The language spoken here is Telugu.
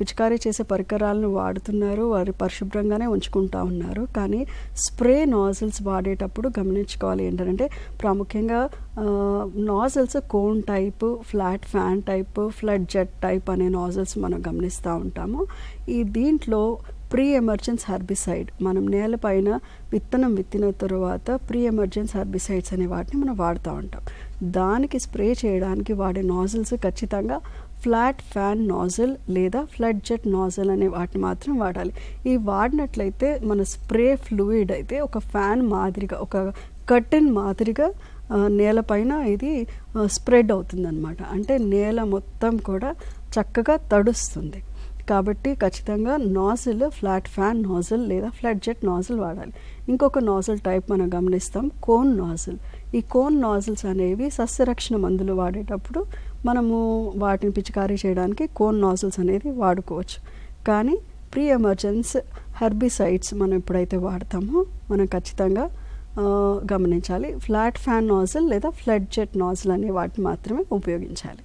పిచికారీ చేసే పరికరాలను వాడుతున్నారు వారు పరిశుభ్రంగానే ఉంచుకుంటా ఉన్నారు. కానీ స్ప్రే నాజిల్స్ వాడేటప్పుడు గమనించుకోవాలి ఏంటంటే ప్రాముఖ్యంగా nozzles cone type flat fan type flood jet type అనే నాజిల్స్ మనం గమనిస్తూ ఉంటాము. ఈ దీంట్లో ప్రీ ఎమర్జెన్స్ హెర్బిసైడ్ మనం నేలపైన విత్తనం విత్తిన తర్వాత ప్రీ ఎమర్జెన్స్ హెర్బిసైడ్స్ అనే వాటిని మనం వాడుతూ ఉంటాం. దానికి స్ప్రే చేయడానికి వాడే నాజిల్స్ ఖచ్చితంగా ఫ్లాట్ ఫ్యాన్ నాజిల్ లేదా ఫ్లడ్ జెట్ నాజిల్ అనే వాటిని మాత్రం వాడాలి. ఈ వాడినట్లయితే మన స్ప్రే ఫ్లూయిడ్ అయితే ఒక ఫ్యాన్ మాదిరిగా ఒక కర్టెన్ మాదిరిగా నేలపైన ఇది స్ప్రెడ్ అవుతుందన్నమాట. అంటే నేల మొత్తం కూడా చక్కగా తడుస్తుంది. కాబట్టి ఖచ్చితంగా నాజిల్ ఫ్లాట్ ఫ్యాన్ నాజిల్ లేదా ఫ్లడ్ జెట్ నాజిల్ వాడాలి. ఇంకొక నాజిల్ టైప్ మనం గమనిస్తాం కోన్ నాజిల్. ఈ కోన్ నాజిల్స్ అనేవి సస్యరక్షణ మందులు వాడేటప్పుడు మనము వాటిని పిచికారీ చేయడానికి కోన్ నాజిల్స్ అనేది వాడుకోవచ్చు. కానీ ప్రీ ఎమర్జెన్స్ హెర్బిసైడ్స్ మనం ఎప్పుడైతే వాడతామో మనం ఖచ్చితంగా గమనించాలి. ఫ్లాట్ ఫ్యాన్ నాజిల్ లేదా ఫ్లడ్ జెట్ నాజిల్ అనే వాటిని మాత్రమే ఉపయోగించాలి.